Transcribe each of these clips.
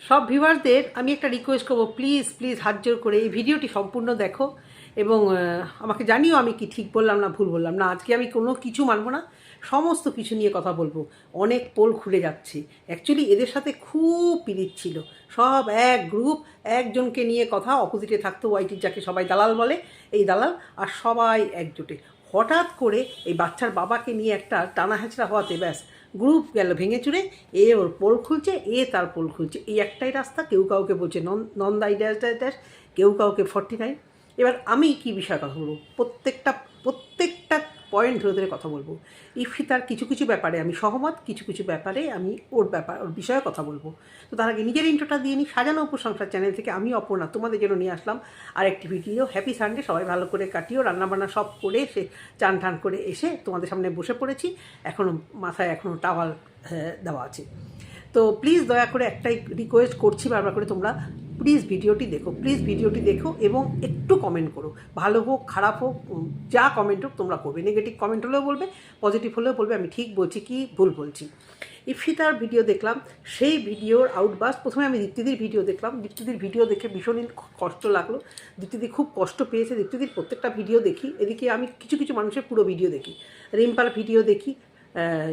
সব ভিউয়ারদের আমি একটা রিকোয়েস্ট করব প্লিজ প্লিজ হাত জোর করে এই ভিডিওটি সম্পূর্ণ দেখো এবং আমাকে জানিও আমি কি ঠিক বললাম না ভুল বললাম। না, আজকে আমি কোনো কিছু মানবো না, সমস্ত কিছু নিয়ে কথা বলব। অনেক পোল খুলে যাচ্ছে। অ্যাকচুয়ালি এদের সাথে খুব পিরিত ছিল। সব এক গ্রুপ একজনকে নিয়ে কথা অপোজিটে থাকতো ওয়াইটির যাকে সবাই দালাল বলে, এই দালাল আর সবাই একজোটে। হঠাৎ করে এই বাচ্চার বাবাকে নিয়ে একটা টানা হওয়াতে ব্যাস গ্রুপ গেল ভেঙে চুড়ে এ ওর পোল খুলছে, এ তার পোল খুলছে। এই একটাই রাস্তা, কেউ কাউকে বলছে নন, নন্দাই ড্যাশ ড্যাশ ড্যাশ, কেউ কাউকে ফর্টি নাইন এবার আমি কি বিষয় কথা বলব প্রত্যেকটা প্রত্যেকটা পয়েন্ট ধরে ধরে কথা বলব। ইফিতার কিছু কিছু ব্যাপারে আমি সহমত, কিছু কিছু ব্যাপারে আমি ওর ব্যাপার, ওর বিষয়ে কথা বলব। তো তার আগে নিজের ইন্ট্রোটা দিয়ে নিই সাজানো উপসংসার চ্যানেল থেকে আমি অপর্ণা, তোমাদের জন্য নিয়ে আসলাম আর একটি ভিডিও হ্যাপি সানডে সবাই ভালো করে কাটিও, রান্নাবান্না সব করে এসে চান টান করে এসে তোমাদের সামনে বসে পড়েছি। এখনও মাথায় এখনও টাওয়াল দেওয়া আছে। তো প্লিজ দয়া করে একটাই রিকোয়েস্ট করছি বারবার করে তোমরা প্লিজ ভিডিওটি দেখো প্লিজ ভিডিওটি দেখো এবং একটু কমেন্ট করো। ভালো হোক, খারাপ হোক যা কমেন্ট হোক তোমরা করবে। নেগেটিভ কমেন্ট হলেও বলবে পজিটিভ হলেও বলবে, আমি ঠিক বলছি কি ভুল বলছি। ইফিতার ভিডিও দেখলাম, সেই ভিডিওর আউটবাস প্রথমে আমি দীপ্তিদির ভিডিও দেখলাম। দীপ্তিদির ভিডিও দেখে ভীষণই কষ্ট লাগল। দীপ্তিদি খুব কষ্ট পেয়েছে, দীপ্তিদির প্রত্যেকটা ভিডিও দেখি। এদিকে আমি কিছু কিছু মানুষের পুরো ভিডিও দেখি। রিম্পার ভিডিও দেখি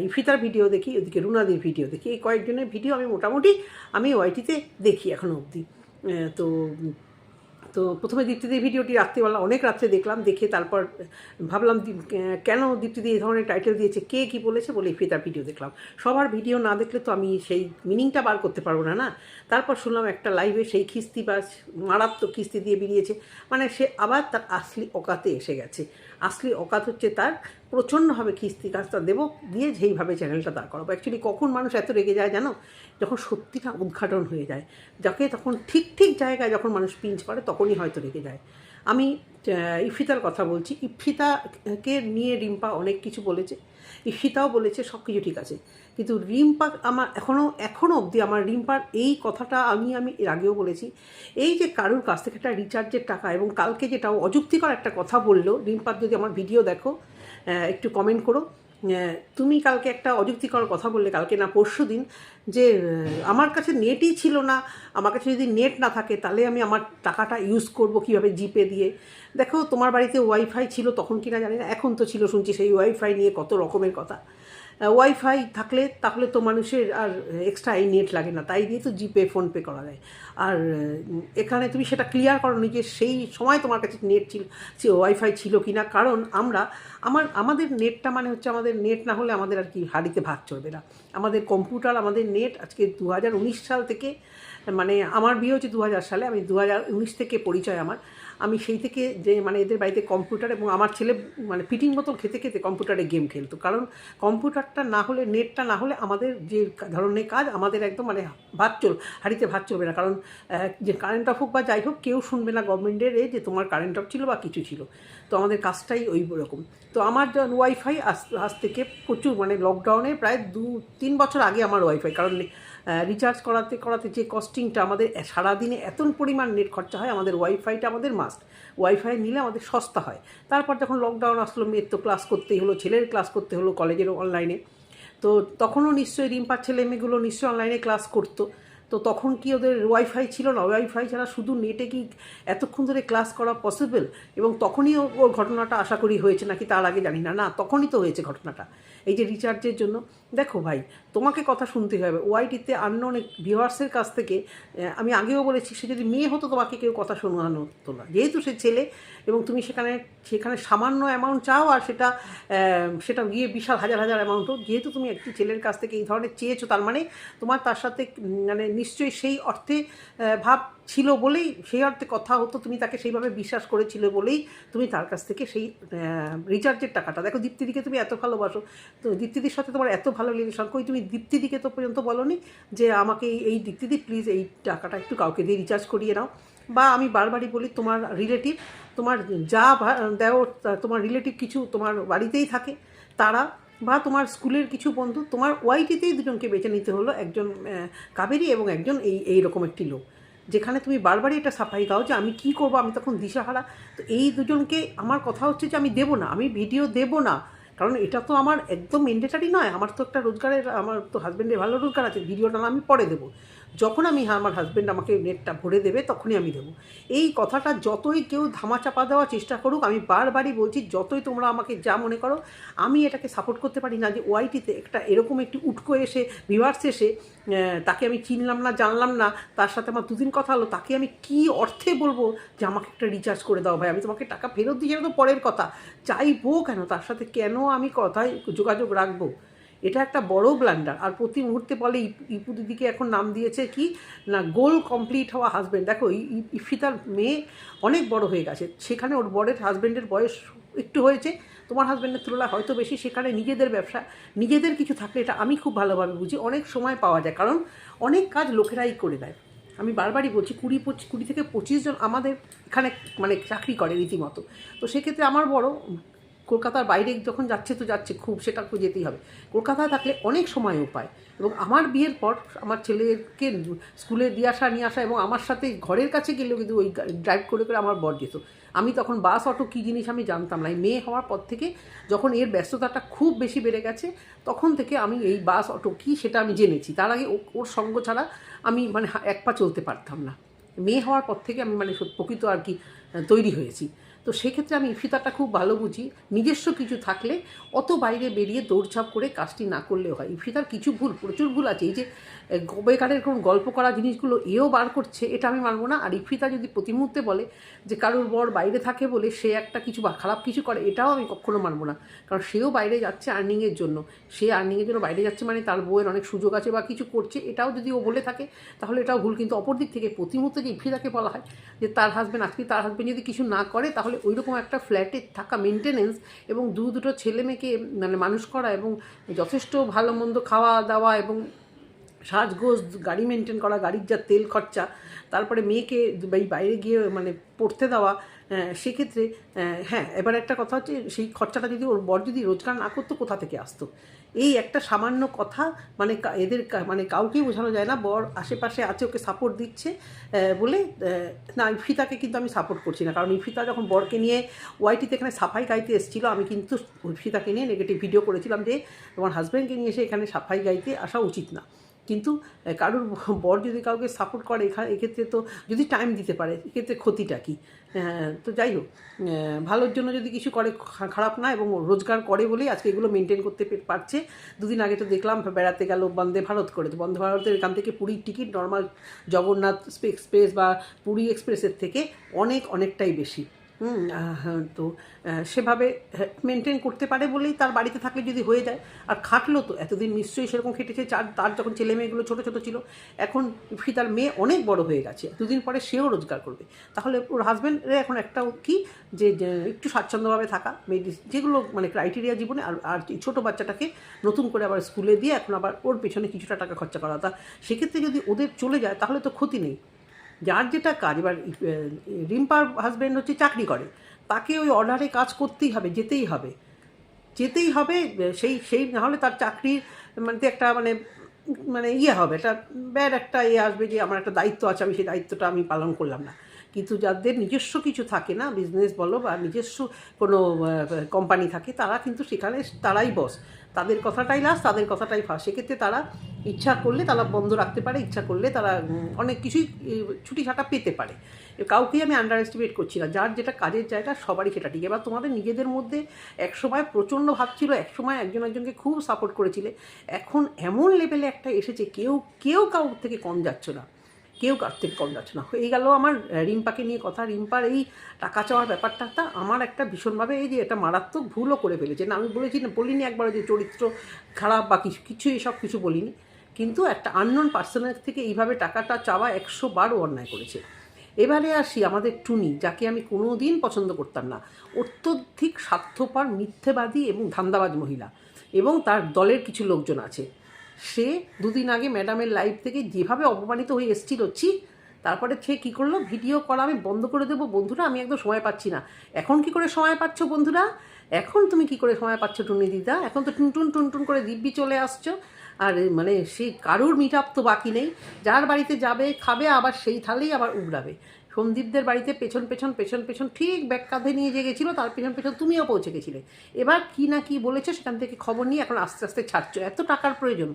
ইফিতার ভিডিও দেখি ওদিকে রুনাদির ভিডিও দেখি। এই কয়েকজনের ভিডিও আমি মোটামুটি আমি ওয়াইটিতে দেখি এখনও অবধি। তো তো প্রথমে দীপ্তিদির ভিডিওটি রাত্রিবেলা, অনেক রাত্রে দেখলাম, দেখে তারপর ভাবলাম কেন দীপ্তিদি এই ধরনের টাইটেল দিয়েছে, কে কি বলেছে বলে ইফিতার ভিডিও দেখলাম। সবার ভিডিও না দেখলে তো আমি সেই মিনিংটা বার করতে পারব না না? তারপর শুনলাম একটা লাইভে সেই খিস্তি বা মারাত্মক কিস্তি দিয়ে বেরিয়েছে। মানে সে আবার তার আসলি অকাতে এসে গেছে। আসলি অকাত হচ্ছে তার প্রচণ্ডভাবে খিস্তি কাজটা দেবো, দিয়ে যেইভাবে চ্যানেলটা দাঁড় করাবো। অ্যাকচুয়ালি কখন মানুষ এত রেগে যায় জানো? যখন সত্যিটা উদ্ঘাটন হয়ে যায়। যাকে তখন ঠিক ঠিক জায়গায় যখন মানুষ পিঞ্চ করে, তখনই হয়তো রেগে যায়। আমি ইফিতার কথা বলছি। ইফিতাকে নিয়ে রিম্পা অনেক কিছু বলেছে। ইফিতাও বলেছে সব কিছু ঠিক আছে। কিন্তু রিম্পা আমার এখনও এখনও অবধি আমার রিম্পার এই কথাটা আমি আমি এর আগেও বলেছি। এই যে কারুর কাছ থেকে একটা রিচার্জের টাকা এবং কালকে যেটা অযুক্তিকর একটা কথা বলল, রিম্পার যদি আমার ভিডিও দেখো একটু কমেন্ট করো। তুমি কালকে একটা অযুক্তিকর কথা বললে, কালকে না পরশু দিন, যে আমার কাছে নেটই ছিল না, আমার কাছে যদি নেট না থাকে, তাহলে আমি আমার টাকাটা ইউজ করব কীভাবে জিপে দিয়ে? দেখো, তোমার বাড়িতে ওয়াইফাই ছিল তখন কিনা জানি না, এখন তো ছিল, শুনছি সেই ওয়াইফাই নিয়ে কত রকমের কথা। ওয়াইফাই থাকলে তাহলে তো মানুষের আর এক্সট্রা এই নেট লাগে না, তাই দিয়ে তো জিপে ফোনপে করা যায়। আর এখানে তুমি সেটা ক্লিয়ার করো নি যে সেই সময় তোমার কাছে নেট ছিল ওয়াইফাই ছিল কি না কারণ আমরা, আমার, আমাদের নেটটা মানে হচ্ছে আমাদের নেট না হলে আমাদের আর কি হাড়িতে ভাত চলবে না। আমাদের কম্পিউটার আমাদের নেট আজকে দু হাজার উনিশ সাল থেকে মানে আমার বিয়ে হচ্ছে দু হাজার সালে, আমি দু হাজার উনিশ থেকে পরিচয় আমার। আমি সেই থেকে যে মানে এদের বাড়িতে কম্পিউটার এবং আমার ছেলে মানে পিটিং বোতল খেতে খেতে কম্পিউটারে গেম খেলতো। কারণ কম্পিউটারটা না হলে, নেটটা না হলে আমাদের যে ধরনের কাজ, আমাদের একদম মানে ভাত চল, হাড়িতে ভাত চলবে না। কারণ যে কারেন্ট অফ হোক বা যাই হোক, কেউ শুনবে না গভর্নমেন্টের এ যে তোমার কারেন্ট অফ ছিল বা কিছু ছিল। তো আমাদের কাজটাই ওই রকম। তো আমার ওয়াইফাই আজ আজ থেকে প্রচুর মানে লকডাউনে প্রায় দু, তিন বছর আগে আমার ওয়াইফাই কারণ রিচার্জ করাতে করাতে যে কস্টিংটা আমাদের সারাদিনে এত পরিমাণ নেট খরচা হয়, আমাদের ওয়াইফাইটা আমাদের মাস্ট ওয়াইফাই নিলে আমাদের সস্তা হয়। তারপর যখন লকডাউন আসলো, মেয়ের তো ক্লাস করতেই হলো, ছেলের ক্লাস করতে হলো কলেজেরও অনলাইনে তো তখনও নিশ্চয়ই রিম্পার ছেলে মেয়েগুলো নিশ্চয়ই অনলাইনে ক্লাস করতো। তো তখন কি ওদের ওয়াইফাই ছিল না? ওয়াইফাই ছাড়া শুধু নেটে কি এতক্ষণ ধরে ক্লাস করা পসিবল এবং তখনই ওর ঘটনাটা আশা করি হয়েছে নাকি তার আগে জানি না। না, তখনই তো হয়েছে ঘটনাটা। এই যে রিচার্জের জন্য। দেখো ভাই তোমাকে কথা শুনতে হবে। ওয়াইটিতে অনেক ভিউয়ার্সের কাছ থেকে আমি আগেও বলেছি, সে যদি মেয়ে হতো তোমাকে কেউ কথা শোনানো হতো না। যেহেতু সে ছেলে এবং তুমি সেখানে সেখানে সামান্য অ্যামাউন্ট চাও আর সেটা সেটা গিয়ে বিশাল হাজার হাজার অ্যামাউন্ট হোক, যেহেতু তুমি একটি ছেলের কাছ থেকে এই ধরনের চেয়েছো, তার মানে তোমার তার সাথে মানে নিশ্চয়ই সেই অর্থে ভাব ছিল বলেই, সেই অর্থে কথা হতো, তুমি তাকে সেইভাবে বিশ্বাস করেছিলে বলেই তুমি তার কাছ থেকে সেই রিচার্জের টাকাটা। দেখো দীপ্তিদিকে তুমি এত ভালোবাসো, তো দীপ্তিদির সাথে তোমার এত ভালো রিলেশন কই তুমি দীপ্তিদিকে তো পর্যন্ত বলনি যে আমাকে এই- দীপ্তিদি প্লিজ এই টাকাটা একটু কাউকে দিয়ে রিচার্জ করিয়ে নাও। বা আমি বারবারই বলি, তোমার রিলেটিভ তোমার যা দেও, তোমার রিলেটিভ কিছু তোমার বাড়িতেই থাকে। তারা বা তোমার স্কুলের কিছু বন্ধু, তোমার ওয়াইটিতেই দুজনকে বেছে নিতে হলো, একজন কাবেরি এবং একজন এই এই রকম একটি লোক। যেখানে তুমি বারবারই এটা সাফাই দাও যে আমি কি করব, আমি তখন দিশাহারা। তো এই দুজনকে, আমার কথা হচ্ছে যে আমি দেবো না, আমি ভিডিও দেবো না। কারণ এটা তো আমার একদম মেন্ডেটারি নয়। আমার তো একটা রোজগারের, আমার তো হাজব্যান্ডের ভালো রোজগার আছে ভিডিওটা আমি পরে দেবো। যখন আমি আমার হাজব্যান্ড আমাকে নেটটা ভরে দেবে, তখনই আমি দেবো। এই কথাটা যতই কেউ ধামাচাপা দেওয়ার চেষ্টা করুক, আমি বারবারই বলছি, যতই তোমরা আমাকে যা মনে করো, আমি এটাকে সাপোর্ট করতে পারি না যে ওয়াইটিতে একটা এরকম একটি উটকো এসে ভিভার্স এসে তাকে আমি চিনলাম না, জানলাম না, তার সাথে আমার দুদিন কথা হলো, তাকে আমি কি অর্থে বলব যে আমাকে একটা রিচার্জ করে দাও ভাই? আমি তোমাকে টাকা ফেরত দিই, সেটা তো পরের কথা। চাইব কেন, তার সাথে কেন আমি কথায় যোগাযোগ রাখব? এটা একটা বড় ব্লান্ডার আর প্রতি মুহূর্তে বলে ইপ- দিদিকে এখন নাম দিয়েছে কি, না, গোল কমপ্লিট হওয়া হাজব্যান্ড দেখো ইফিতার মেয়ে অনেক বড় হয়ে গেছে। সেখানে ওর বরের হাজব্যান্ডের বয়স একটু হয়েছে। তোমার হাজব্যান্ডের তুলনায় হয়তো বেশি। সেখানে নিজেদের ব্যবসা, নিজেদের কিছু থাকলে এটা আমি খুব ভালোভাবে বুঝি। অনেক সময় পাওয়া যায়। কারণ অনেক কাজ লোকেরাই করে দেয়। আমি বারবারই বলছি, কুড়ি পঁচিশ কুড়ি থেকে পঁচিশ জন আমাদের এখানে মানে চাকরি করে রীতিমতো। তো সেক্ষেত্রে আমার বড় কলকাতার বাইরে যখন যাচ্ছে তো যাচ্ছে, খুব সেটা তো যেতেই হবে। কলকাতায় থাকলে অনেক সময়ও পায়। এবং আমার বিয়ের পর আমার ছেলেকে স্কুলে দিয়ে আসা, নিয়ে আসা এবং আমার সাথে ঘরের কাছে গেলেও কিন্তু ওই ড্রাইভ করে করে আমার বর যেত। আমি তখন বাস অটো কী জিনিস আমি জানতাম না। এই মেয়ে হওয়ার পর থেকে যখন এর ব্যস্ততাটা খুব বেশি বেড়ে গেছে, তখন থেকে আমি এই বাস অটো কী সেটা আমি জেনেছি। তার আগে ওর সঙ্গ ছাড়া আমি মানে এক পা চলতে পারতাম না। মেয়ে হওয়ার পর থেকে আমি মানে প্রকৃত আর কি তৈরি হয়েছি। তো সেক্ষেত্রে আমি ইফিতাটা খুব ভালো বুঝি। নিজস্ব কিছু থাকলে অত বাইরে বেরিয়ে দৌড়ঝাঁপ করে কাজটি না করলেও হয়। ইফিতার কিছু ভুল, প্রচুর ভুল আছে। এই যে বেকারের কোন গল্প করা জিনিসগুলো এও বার করছে, এটা আমি মানবো না। আর ইফিতা যদি প্রতি মুহূর্তে বলে যে কারোর বর বাইরে থাকে বলে সে একটা কিছু বা খারাপ কিছু করে, এটাও আমি কখনো মানবো না। কারণ সেও বাইরে যাচ্ছে আর্নিংয়ের জন্য। সে আর্নিংয়ের জন্য বাইরে যাচ্ছে মানে তার বউয়ের অনেক সুযোগ আছে বা কিছু করছে, এটাও যদি ও বলে থাকে, তাহলে এটাও ভুল। কিন্তু অপর দিক থেকে প্রতি মুহূর্তে যে ইফিতাকে বলা হয় যে তার হাজব্যান্ড আজকে তার হাজব্যান্ড যদি কিছু না করে, তাহলে ওই রকম একটা ফ্ল্যাটে থাকা মেনটেনেন্স এবং দু দুটো ছেলে মেয়েকে মানে মানুষ করা এবং যথেষ্ট ভালো মন্দ খাওয়া দাওয়া এবং সাজগোজ, গাড়ি মেনটেন করা, গাড়ির যা তেল খরচা, তারপরে মেয়েকে এই বাইরে গিয়ে মানে পড়তে দেওয়া সেক্ষেত্রে হ্যাঁ এবার একটা কথা হচ্ছে, সেই খরচাটা যদি ওর বর যদি রোজগার না করতো, কোথা থেকে আসতো? এই একটা সামান্য কথা মানে এদের মানে কাউকেই বোঝানো যায় না, বর আশেপাশে আছে, ওকে সাপোর্ট দিচ্ছে বলে না, ইফিতাকে কিন্তু আমি সাপোর্ট করছি না, কারণ ইফিতা যখন বরকে নিয়ে ওয়াইটিতে এখানে সাফাই গাইতে এসেছিল, আমি কিন্তু ইফিতাকে নিয়ে নেগেটিভ ভিডিও করেছিলাম যে, তোমার হাজব্যান্ডকে নিয়ে এসে এখানে সাফাই গাইতে আসা উচিত না। কিন্তু কারোর বর যদি কাউকে সাপোর্ট করে এখানে এক্ষেত্রে তো যদি টাইম দিতে পারে, এক্ষেত্রে ক্ষতিটা কী? তো যাই হোক ভালোর জন্য যদি কিছু করে খারাপ না এবং রোজগার করে বলেই আজকে এগুলো মেনটেন করতে পারছে, দুদিন আগে তো দেখলাম বেড়াতে গেল বন্দে ভারত করে, তো বন্দে ভারতের এখান থেকে পুরীর টিকিট নর্মাল জগন্নাথ এক্সপ্রেস বা পুরী এক্সপ্রেসের থেকে অনেক, অনেকটাই বেশি। তো সেভাবে মেনটেন করতে পারে বলেই তার বাড়িতে থাকলে যদি হয়ে যায়। আর খাটলো তো, এতদিন নিশ্চয়ই সেরকম খেটেছে, চার, তার যখন ছেলে মেয়েগুলো ছোটো ছোটো ছিল, এখন ফি, তার মেয়ে অনেক বড় হয়ে গেছে। দুদিন পরে সেও রোজগার করবে। তাহলে ওর হাজব্যান্ডের এখন একটা কি, যে একটু স্বাচ্ছন্দ্যভাবে থাকা মেডি যেগুলো মানে ক্রাইটেরিয়া জীবনে, আর আর ছোটো বাচ্চাটাকে নতুন করে আবার স্কুলে দিয়ে, এখন আবার ওর পেছনে কিছুটা টাকা খরচা করা তা সেক্ষেত্রে যদি ওদের চলে যায়, তাহলে তো ক্ষতি নেই। যার যেটা কাজ, এবার রিম্পার হাজব্যান্ড হচ্ছে চাকরি করে, তাকে ওই অর্ডারে কাজ করতেই হবে, যেতেই হবে। যেতেই হবে, সেই সেই নাহলে তার চাকরির মানে একটা মানে মানে ইয়ে হবে, একটা ব্যাড একটা ইয়ে আসবে যে আমার একটা দায়িত্ব আছে, আমি সেই দায়িত্বটা আমি পালন করলাম না। কিন্তু যাদের নিজস্ব কিছু থাকে না বিজনেস বলো বা নিজস্ব কোনো কোম্পানি থাকে, তারা কিন্তু সেখানে তারাই বস তাদের কথাটাই লাস্ট তাদের কথাটাই ফার্স্ট সেক্ষেত্রে তারা ইচ্ছা করলে তারা বন্ধ রাখতে পারে, ইচ্ছা করলে তারা অনেক কিছুই ছুটি ছাটা পেতে পারে। কাউকেই আমি আন্ডার এস্টিমেট করছি না। যার যেটা কাজের জায়গা, সবারই সেটা ঠিক। এবার তোমাদের নিজেদের মধ্যে একসময় প্রচণ্ড ভাবছিল একসময় একজন একজনকে খুব সাপোর্ট করেছিলে। এখন এমন লেভেলে একটা এসেছে, কেউ কেউ কাউর থেকে কম যাচ্ছে না। কেউ কার থেকে কম যাচ্ছে না। এই গেল আমার রিম্পাকে নিয়ে কথা। রিম্পার এই টাকা চাওয়ার ব্যাপারটা আমার একটা ভীষণভাবে এই যে এটা মারাত্মক ভুলও করে ফেলেছে। না, আমি বলেছি না, বলিনি একবার যে চরিত্র খারাপ বা কিছু কিছু এসব কিছু বলিনি। কিন্তু একটা আননোন পার্সনের থেকে এইভাবে টাকাটা চাওয়া একশো বারও অন্যায় করেছে। এবারে আসি আমাদের টুনি, যাকে আমি কোনো দিন পছন্দ করতাম না। অত্যধিক স্বার্থপর, মিথ্যেবাদী এবং ধান্দাবাজ মহিলা এবং তার দলের কিছু লোকজন আছে। সে দুদিন আগে ম্যাডামের লাইভ থেকে যেভাবে অপমানিত হয়ে এসেছিল, ছি, তারপরে সে কী করল? ভিডিও করা আমি বন্ধ করে দেবো। বন্ধুরা, আমি একদম সময় পাচ্ছি না। এখন কি করে সময় পাচ্ছ বন্ধুরা? এখন তুমি কি করে সময় পাচ্ছ টুনি দিদা? এখন তো টুনটুন টুনটুন করে দিব্যি চলে আসছো। আর মানে সেই কারুর মিট তো বাকি নেই। যার বাড়িতে যাবে, খাবে, আবার সেই থালেই আবার উগড়াবে সন্দীপদের বাড়িতে পেছন পেছন পেছন পেছন ঠিক ব্যাগ কাঁধে নিয়ে যে গেছিল, তার পেছন পেছন তুমিও পৌঁছে গেছিলে। এবার কি না কি বলেছে সেখান থেকে খবর নিয়ে এখন আস্তে আস্তে ছাড়ছো। এত টাকার প্রয়োজন।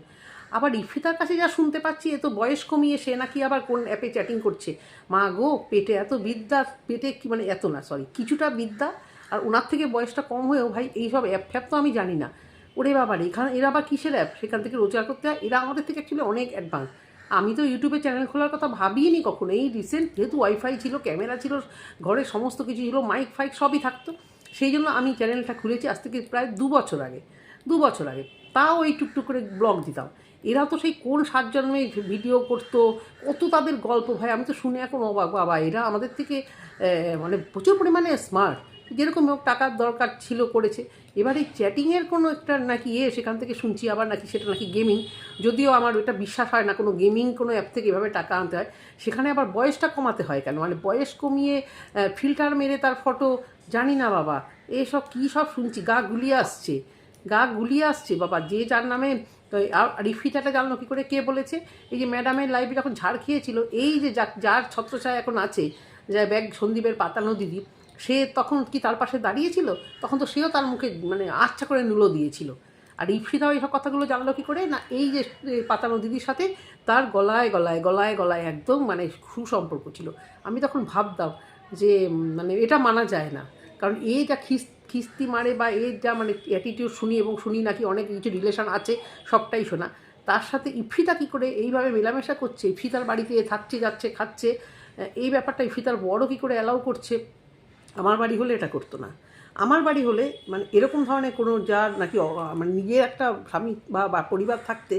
আবার ইফিতার কাছে যা শুনতে পাচ্ছি, এ তো বয়স কমিয়ে সে নাকি আবার কোন অ্যাপে চ্যাটিং করছে। মা গো, পেটে এত বিদ্যা, পেটে কি মানে এত না সরি কিছুটা বিদ্যা। আর ওনার থেকে বয়সটা কম হয়েও ভাই এইসব অ্যাপ ফ্যাপ তো আমি জানি না। ওরে বাবার, এখানে এরা আবার কিসের অ্যাপ সেখান থেকে রোজগার করতে হয়। এরা আমাদের থেকে অ্যাকচুয়ালি অনেক অ্যাডভান্স আমি তো ইউটিউবে চ্যানেল খোলার কথা ভাবিনি কখনো। এই রিসেন্ট যেহেতু ওয়াইফাই ছিল ক্যামেরা ছিল, ঘরে সমস্ত কিছু ছিল মাইক ফাইক সবই থাকতো। সেই জন্য আমি চ্যানেলটা খুলেছি আজ থেকে প্রায় দু বছর আগে, দু বছর আগে। তাও এই টুকটুক করে ব্লগ দিতাম। এরা তো সেই কোন সাত জন্মে ভিডিও করতো, কত তাদের গল্প, ভাই, আমি তো শুনে এখন অবাক। বাবা, এরা আমাদের থেকে মানে প্রচুর পরিমাণে স্মার্ট যেরকম হোক টাকার দরকার ছিল করেছে। এবার চ্যাটিংয়ের কোনো একটা নাকি ইয়ে সেখান থেকে শুনছি, আবার নাকি সেটা নাকি গেমিং যদিও আমার ওটা বিশ্বাস হয় না, কোনো গেমিং কোনো অ্যাপ থেকে এভাবে টাকা আনতে হয়। সেখানে আবার বয়সটা কমাতে হয় কেন? মানে বয়স কমিয়ে ফিল্টার মেরে তার ফটো জানি না বাবা। এসব কী সব শুনছি, গা গুলিয়ে আসছে। গা গুলিয়ে আসছে বাবা, যে যার নামে রিফিটাটা জানলো কী করে, কে বলেছে? এই যে ম্যাডামের লাইফে যখন ঝাড় খেয়েছিল, এই যা- যার ছত্রছায়া এখন আছে যা ব্যাগ সন্দীপের পাতানো দিদি সে তখন কি তার পাশে দাঁড়িয়েছিল? তখন তো সেও তার মুখে মানে আচ্ছা করে নুলো দিয়েছিল। আর ইফিতাও এইসব কথাগুলো জানলো কি করে? না, এই যে পাতানো দিদির সাথে তার গলায় গলায় গলায় গলায় একদম মানে সুসম্পর্ক ছিল। আমি তখন ভাবতাম যে মানে এটা মানা যায় না। কারণ এ যা খিস, খিস্তি মারে বা এর যা মানে অ্যাটিটিউড শুনি এবং শুনি নাকি অনেক কিছু রিলেশন আছে, সবটাই শোনা। তার সাথে ইফিতা কী করে এইভাবে মেলামেশা করছে? ইফিতার বাড়িতে থাকছে, যাচ্ছে, খাচ্ছে। এই ব্যাপারটা ইফিতার বড় কী করে অ্যালাউ করছে? আমার বাড়ি হলে এটা করতো না। আমার বাড়ি হলে মানে এরকম ধরনের কোনো যার নাকি মানে নিজের একটা স্বামী বা পরিবার থাকতে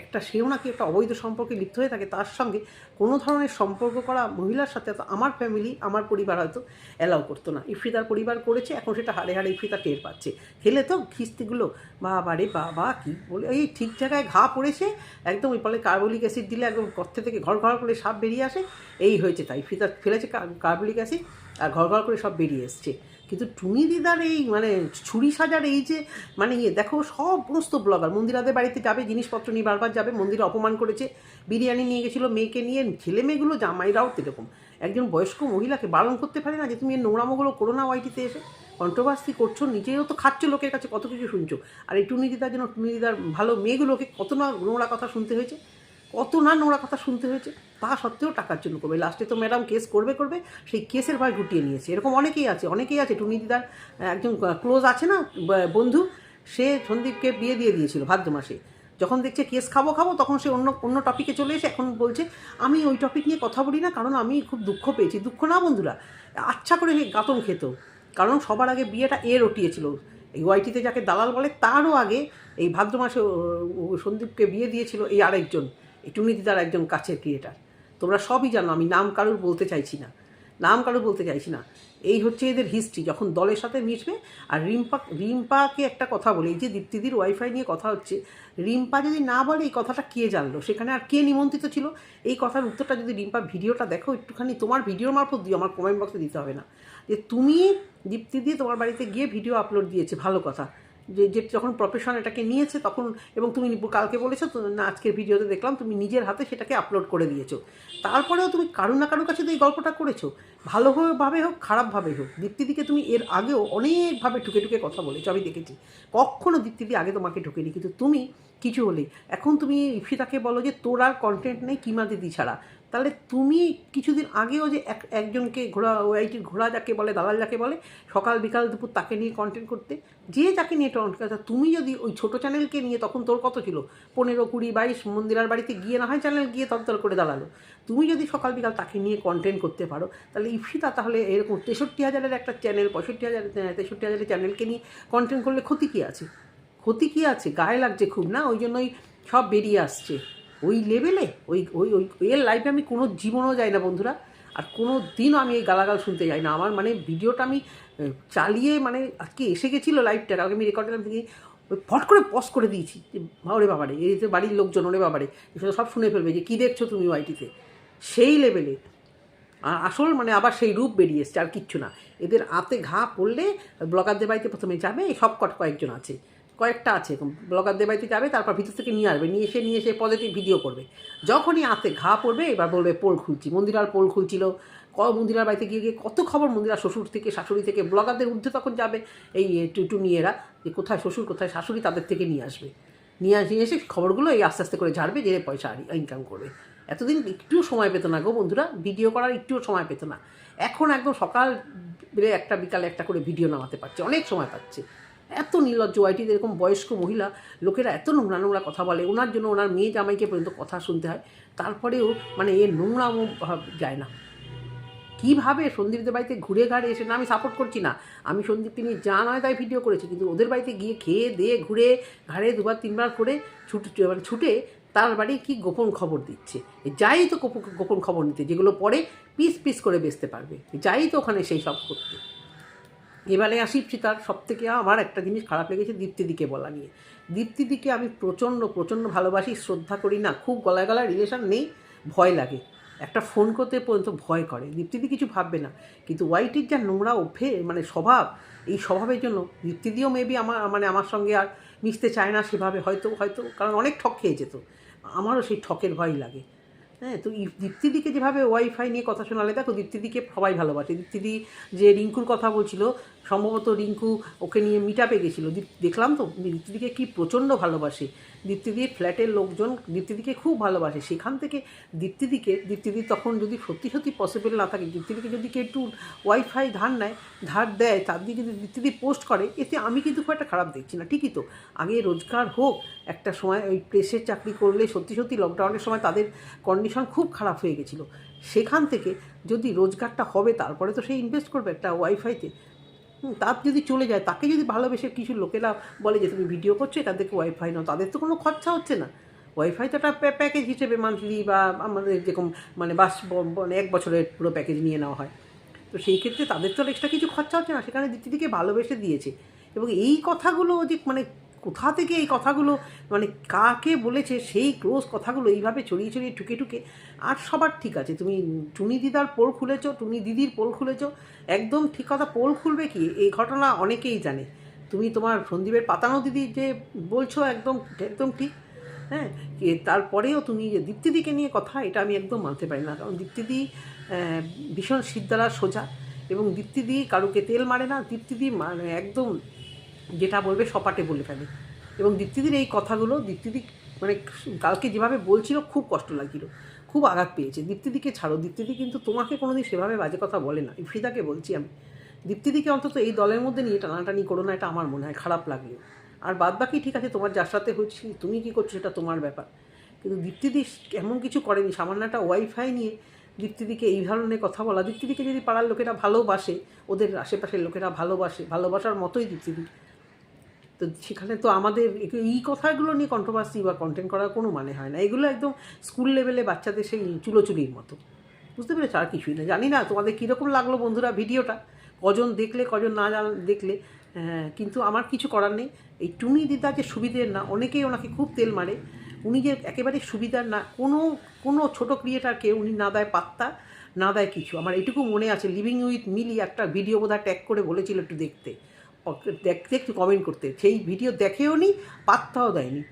একটা সেও নাকি একটা অবৈধ সম্পর্কে লিপ্ত হয়ে থাকে, তার সঙ্গে কোনো ধরনের সম্পর্ক করা মহিলার সাথে তো আমার ফ্যামিলি আমার পরিবার হয়তো অ্যালাউ করতো না। ইফ্রিতার পরিবার করেছে, এখন সেটা হাড়ে হাড়ে ইফ্রিতা টের পাচ্ছে। হেলে তো খিস্তিগুলো, বাবা রে বাবা, কী বলে, এই ঠিক জায়গায় ঘা পড়েছে, একদম ওই ফলে কার্বলিক অ্যাসিড দিলে একদম গর্তে থেকে ঘর ঘর করে সাপ বেরিয়ে আসে, এই হয়েছে তাই ইফ্রিতা ফেলেছে কার্বলিক অ্যাসিড। আর ঘর ঘর করে সব বেরিয়ে এসছে। কিন্তু টুনি দিদার এই মানে ছুরি সাজার এই যে মানে ইয়ে দেখো, সব সমস্ত ব্লগার মন্দিরাদের বাড়িতে যাবে, জিনিসপত্র নিয়ে বারবার যাবে, মন্দিরে অপমান করেছে, বিরিয়ানি নিয়ে গেছিল মেয়েকে নিয়ে, ছেলে মেয়েগুলো, জামাইরাও এরকম। একজন বয়স্ক মহিলাকে বারণ করতে পারে না যে, তুমি এই নোংরামোগুলো করো না ওয়াইটিতে এসে। কন্ট্রোভার্সি করছ, নিজেও তো খাচ্ছ লোকের কাছে, কত কিছু শুনছো। আর এই টুনি দিদার জন্য, টুনি দিদার ভালো মেয়েগুলোকে কত না নোংরা কথা শুনতে হয়েছে, কত না নোংরা কথা শুনতে হয়েছে। তা সত্ত্বেও টাকার জন্য করবে। লাস্টে তো ম্যাডাম কেস করবে করবে, সেই কেসের ভয় গুটিয়ে নিয়েছে। এরকম অনেকেই আছে অনেকেই আছে, টুনি দিদার, একজন ক্লোজ আছে না বন্ধু, সে সন্দীপকে বিয়ে দিয়ে দিয়েছিল ভাদ্র মাসে। যখন দেখছে কেস খাব খাব, তখন সে অন্য অন্য টপিকে চলে এসে এখন বলছে, আমি ওই টপিক নিয়ে কথা বলি না, কারণ আমি খুব দুঃখ পেয়েছি। দুঃখ না বন্ধুরা আচ্ছা করে গাতন খেত। কারণ সবার আগে বিয়েটা এ রটিয়েছিল। এই ওয়াইটিতে যাকে দালাল বলে, তারও আগে এই ভাদ্র মাসে সন্দীপকে বিয়ে দিয়েছিল এই আরেকজন, এই টুনি দিদার একজন কাছের ক্রিয়েটার তোমরা সবই জানো, আমি নাম কারুর বলতে চাইছি না। নাম কারুর বলতে চাইছি না। এই হচ্ছে এদের হিস্ট্রি যখন দলের সাথে মিশবে, আর রিম্পা, রিম্পাকে একটা কথা বলে, এই যে দীপ্তিদির ওয়াইফাই নিয়ে কথা হচ্ছে, রিম্পা যদি না বলে এই কথাটা কে জানলো? সেখানে আর কে নিমন্ত্রিত ছিল? এই কথার উত্তরটা যদি রিম্পা ভিডিওটা দেখো একটুখানি, তোমার ভিডিওর মারফত দিও, আমার কমেন্ট বক্সে দিতে হবে না। যে তুমি দীপ্তি দিয়ে তোমার বাড়িতে গিয়ে ভিডিও আপলোড দিয়েছে, ভালো কথা। যে যে যখন প্রফেশন এটাকে নিয়েছে তখন, এবং তুমি কালকে বলেছ না, আজকের ভিডিওতে দেখলাম তুমি নিজের হাতে সেটাকে আপলোড করে দিয়েছ। তারপরেও তুমি কারও না কারোর কাছে তো এই গল্পটা করেছ। ভালোভাবে হোক, খারাপভাবে হোক, দীপ্তিদিকে তুমি এর আগেও অনেকভাবে ঠুকে ঠুকে কথা বলেছ, আমি দেখেছি। কখনো দীপ্তিদি আগে তোমাকে ঢুকেনি, কিন্তু তুমি কিছু হলে এখন তুমি ইফিতাকে বলো যে, তোর আর কন্টেন্ট নেই কিমা দিদি ছাড়া। তাহলে তুমি কিছুদিন আগেও যে এক, একজনকে ঘোড়া ওআইটির ঘোড়া যাকে বলে, দালাল যাকে বলে, সকাল বিকাল দুপুর তাকে নিয়ে কন্টেন্ট করতে, যে যাকে নিয়ে কন্টেন্ট করতে তুমি যদি ওই ছোটো চ্যানেলকে নিয়ে তখন তোর কত ছিল? পনেরো, কুড়ি, বাইশ, মন্দিরার বাড়িতে গিয়ে না হয় চ্যানেল গিয়ে তলতল করে দাঁড়াল তুমি যদি সকাল বিকাল তাকে নিয়ে কন্টেন্ট করতে পারো, তাহলে ইফিতা তাহলে এরকম তেষট্টি হাজারের একটা চ্যানেল পঁয়ষট্টি হাজার তেষট্টি হাজারের চ্যানেলকে নিয়ে কন্টেন্ট করলে ক্ষতি কী আছে? ক্ষতি কী আছে? গায়ে লাগছে খুব, না? ওই জন্যই সব বেরিয়ে আসছে। ওই লেভেলে ওই ওই ওই, এর লাইফে আমি কোনো জীবনও যাই না বন্ধুরা। আর কোনো দিনও আমি এই গালাগাল শুনতে যাই না। আমার মানে ভিডিওটা আমি চালিয়ে মানে আজকে এসে গেছিল লাইভটা আগে আমি রেকর্ড দেখি, ওই ফট করে পজ করে দিয়েছি। যে ওরে বাবারে, এই যে বাড়ির লোকজন, ওরে বাবারে এসব সব শুনে ফেলবে যে, কী দেখছ তুমি ওয়াইটিতে সেই লেভেলে আসল মানে আবার সেই রূপ বেরিয়ে এসছে, আর কিচ্ছু না। এদের আতে ঘা পড়লে ব্লগারদের বাড়িতে প্রথমে যাবে, সব কট কয়েকজন আছে। কয়েকটা আছে, এরকম ব্লগারদের বাড়িতে যাবে, তারপর ভিতর থেকে নিয়ে আসবে, নিয়ে এসে নিয়ে এসে পজিটিভ ভিডিও করবে। যখনই আতে ঘা পড়বে, এবার বলবে, পোল খুলছি। মন্দিরার পোল খুলছিল। ক, মন্দিরার বাড়িতে গিয়ে গিয়ে কত খবর মন্দিরা শ্বশুর থেকে, শাশুড়ি থেকে, ব্লগারদের ঊর্ধ্বে তখন যাবে এই টুটুনিয়েরা যে কোথায় শ্বশুর, কোথায় শাশুড়ি, তাদের থেকে নিয়ে আসবে। নিয়ে আসে এসে খবরগুলো এই আস্তে আস্তে করে ঝাড়বে, যে পয়সা ইনকাম করবে। এতদিন একটুও সময় পেতো না গো বন্ধুরা ভিডিও করার একটুও সময় পেতো না। এখন একদম সকাল একটা বিকালে একটা করে ভিডিও নামাতে পারছে, অনেক সময় পাচ্ছে। এত নির্লজ্জ ওয়াইটি এরকম বয়স্ক মহিলা, লোকেরা এত নোংরা নোংরা কথা বলে, ওনার জন্য ওনার মেয়ে জামাইকে পর্যন্ত কথা শুনতে হয়। তারপরেও মানে এ নোংরা ভাব যায় না। কীভাবে সন্দীপদের বাড়িতে ঘুরে ঘাড়ে এসে, না আমি সাপোর্ট করছি না। আমি সন্দীপকে নিয়ে যা নয় তাই ভিডিও করেছি, কিন্তু ওদের বাড়িতে গিয়ে খেয়ে দিয়ে ঘুরে ঘাড়ে দুবার তিনবার করে ছুট মানে ছুটে তার বাড়ি কি গোপন খবর দিচ্ছে? যাই তো গোপন গোপন খবর নিতে, যেগুলো পরে পিস পিস করে বেচতে পারবে। যাই তো ওখানে সেই সব করতে। এবারে আসি তার সব থেকে আমার একটা জিনিস খারাপ লেগেছে দীপ্তিদিকে বলা নিয়ে। দীপ্তিদিকে আমি প্রচণ্ড প্রচণ্ড ভালোবাসি, শ্রদ্ধা করি না, খুব গলায় গলায় রিলেশন নেই, ভয় লাগে। একটা ফোন করতে পর্যন্ত ভয় করে। দীপ্তিদি কিছু ভাববে না। কিন্তু ওয়াইটির যা নোংরা অভ্যে মানে স্বভাব, এই স্বভাবের জন্য দীপ্তিদিও মেবি আমার মানে আমার সঙ্গে আর মিশতে চায় না সেভাবে, হয়তো হয়তো, কারণ অনেক ঠক খেয়ে যেত আমারও সেই ঠকের ভয় লাগে। হ্যাঁ তো দীপ্তিদিকে যেভাবে ওয়াইফাই নিয়ে কথা শোনালে, দেখো দীপ্তিদিকে সবাই ভালোবাসে। দীপ্তিদি যে রিঙ্কুর কথা বলছিল সম্ভবত রিঙ্কু ওকে নিয়ে মিটাপে গেছিল। দেখলাম তো, দীপ্তিদিকে কি প্রচণ্ড ভালোবাসে। দীপ্তিদির ফ্ল্যাটের লোকজন দীপ্তিদিকে খুব ভালোবাসে। সেখান থেকে দীপ্তিদিকে, দীপ্তিদি তখন যদি সত্যি সত্যি পসিবল না থাকে, দীপ্তিদিকে যদি কেউ একটু ওয়াইফাই ধার নেয়, ধার দেয়, তার দিকে যদি দীপ্তিদি পোস্ট করে, এতে আমি কিন্তু খুব একটা খারাপ দেখছি না। ঠিকই তো, আগে রোজগার হোক, একটা সময় ওই প্রেসের চাকরি করলে সত্যি সত্যি লকডাউনের সময় তাদের কন্ডিশন খুব খারাপ হয়ে গেছিল। সেখান থেকে যদি রোজগারটা হবে, তারপরে তো সে ইনভেস্ট করবে একটা ওয়াইফাইতে তার যদি চলে যায়, তাকে যদি ভালোবেসে কিছু লোকেরা বলে যে তুমি ভিডিও করছ, এখান থেকে ওয়াইফাই নাও, তাদের তো কোনো খরচা হচ্ছে না। ওয়াইফাই তো একটা প্যাকেজ হিসেবে মান্থলি বা আমাদের যেরকম মানে বাস মানে এক বছরের পুরো প্যাকেজ নিয়ে নেওয়া হয়। তো সেই ক্ষেত্রে তাদের তো এক্সট্রা কিছু খরচা হচ্ছে না, সেখানে দিদিকে ভালোবেসে দিয়েছে। এবং এই কথাগুলো যে মানে কোথা থেকে এই কথাগুলো মানে কাকে বলেছে, সেই ক্লোজ কথাগুলো এইভাবে ছড়িয়ে ছড়িয়ে ঠুকে ঠুকে, আর সবার ঠিক আছে। তুমি টুনি দিদার পোল খুলেছো, টুনি দিদির পোল খুলেছো, একদম ঠিক কথা, পোল খুলবে কি? এই ঘটনা অনেকেই জানে। তুমি তোমার সন্দীপের পাতানো দিদি যে বলছো, একদম একদম ঠিক। হ্যাঁ তারপরেও তুমি যে দীপ্তিদিকে নিয়ে কথা, এটা আমি একদম মানতে পারি না। কারণ দীপ্তিদি ভীষণ সিদ্ধারা সোজা। এবং দীপ্তিদি কারুকে তেল মারে না দীপ্তিদি মানে একদম যেটা বলবে সপাটে বলে ফেলে। এবং দীপ্তিদির এই কথাগুলো দীপ্তিদি মানে কালকে যেভাবে বলছিল খুব কষ্ট লাগছিল, খুব আঘাত পেয়েছে। দীপ্তিদিকে ছাড়ো, দীপ্তিদি কিন্তু তোমাকে কোনোদিন সেভাবে বাজে কথা বলে না। ইফরিদাকে বলছি আমি, দীপ্তিদিকে অন্তত এই দলের মধ্যে নিয়ে টানাটানি করো না, এটা আমার মনে হয় খারাপ লাগল। আর বাদ বাকি ঠিক আছে, তোমার যার সাথে হচ্ছে, তুমি কী করছ সেটা তোমার ব্যাপার। কিন্তু দীপ্তিদি এমন কিছু করেনি, সামান্য একটা ওয়াইফাই নিয়ে দীপ্তিদিকে এই ধরনের কথা বলা। দীপ্তিদিকে যদি পাড়ার লোকেরা ভালোবাসে, ওদের আশেপাশের লোকেরা ভালোবাসে, ভালোবাসার মতোই দীপ্তিদি তো সেখানে তো আমাদের এই কথাগুলো নিয়ে কন্ট্রোভার্সি বা কন্টেন্ট করার কোনো মানে হয় না। এগুলো একদম স্কুল লেভেলে বাচ্চাদের সেই চুলোচুরির মতো। বুঝতে পেরেছ? আর কিছুই না। জানি না তোমাদের কীরকম লাগল বন্ধুরা ভিডিওটা। কজন দেখলে কজন না জান দেখলে। হ্যাঁ, কিন্তু আমার কিছু করার নেই। এই টুনি দিদা যে সুবিধের না অনেকেই ওনাকে খুব তেল মারে। উনি যে একেবারে সুবিধার না কোনো কোনো ছোটো ক্রিয়েটারকে উনি না দেয় পাত্তা না দেয় কিছু। আমার এটুকু মনে আছে লিভিং উইথ মিলি একটা ভিডিও বোধহয় ট্যাগ করে বলেছিল একটু দেখতে। দেখতে একটু কমেন্ট করতে। সেই ভিডিও দেখেও নি, পাত্তাও দেয়নি।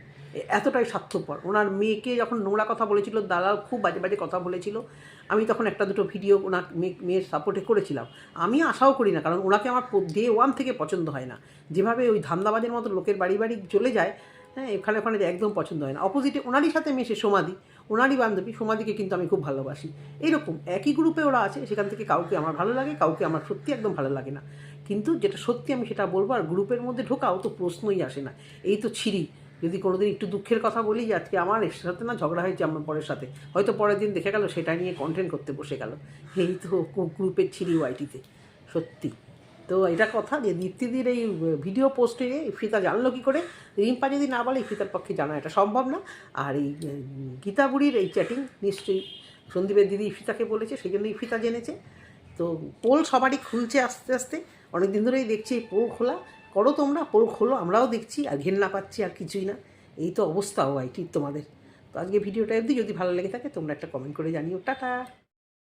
এতটাই স্বার্থপর। ওনার মেয়েকে যখন নোংরা কথা বলেছিল, দালাল খুব বাজে বাজে কথা বলেছিল, আমি তখন একটা দুটো ভিডিও ওনার মেয়ে মেয়ের সাপোর্টে করেছিলাম। আমি আশাও করি না, কারণ ওনাকে আমার ডে ওয়ান থেকে পছন্দ হয় না। যেভাবে ওই ধান্দাবাজের মতো লোকের বাড়ি বাড়ি চলে যায় হ্যাঁ এখানে ওখানে একদম পছন্দ হয় না। অপোজিটে ওনারই সাথে মেশে সমাধি ওনারই বান্ধবী সমাধিকে কিন্তু আমি খুব ভালোবাসি। এরকম একই গ্রুপে ওরা আছে, সেখান থেকে কাউকে আমার ভালো লাগে, কাউকে আমার সত্যি একদম ভালো লাগে না। কিন্তু যেটা সত্যি আমি সেটা বলব আর গ্রুপের মধ্যে ঢোকাও তো প্রশ্নই আসে না। এই তো ছিঁড়ি। যদি কোনোদিন একটু দুঃখের কথা বলি যে আজকে আমার এর সাথে না ঝগড়া হয়েছে আমার পরের সাথে। হয়তো পরের দিন দেখে গেল সেটা নিয়ে কন্টেন্ট করতে বসে গেল। এই তো গ্রুপের ছিঁড়ি ওয়াইটিতে সত্যি। তো এটা কথা যে দীপ্তিদির এই ভিডিও পোস্টে ফিতা জানলো কী করে? রিম্পা যদি না বলে ফিতার পক্ষে জানা এটা সম্ভব না। আর এই উম, গীতা বুড়ির এই চ্যাটিং নিশ্চয়ই সন্দীপের দিদি ইফিতাকে বলেছে সেই জন্য ইফিতা জেনেছে। তো পোল সবারই খুলছে আস্তে আস্তে। অনেক দিন ধরেই দেখছি এই পোল খোলা। করো তোমরা, পোল খোলো, আমরাও দেখছি, আর ঘেন্না পাচ্ছি, আর কিছুই না। এই তো অবস্থা হওয়ায় ঠিক তোমাদের। তো আজকে ভিডিওটা অবধি, যদি ভালো লেগে থাকে তোমরা একটা কমেন্ট করে জানিও। টাটা!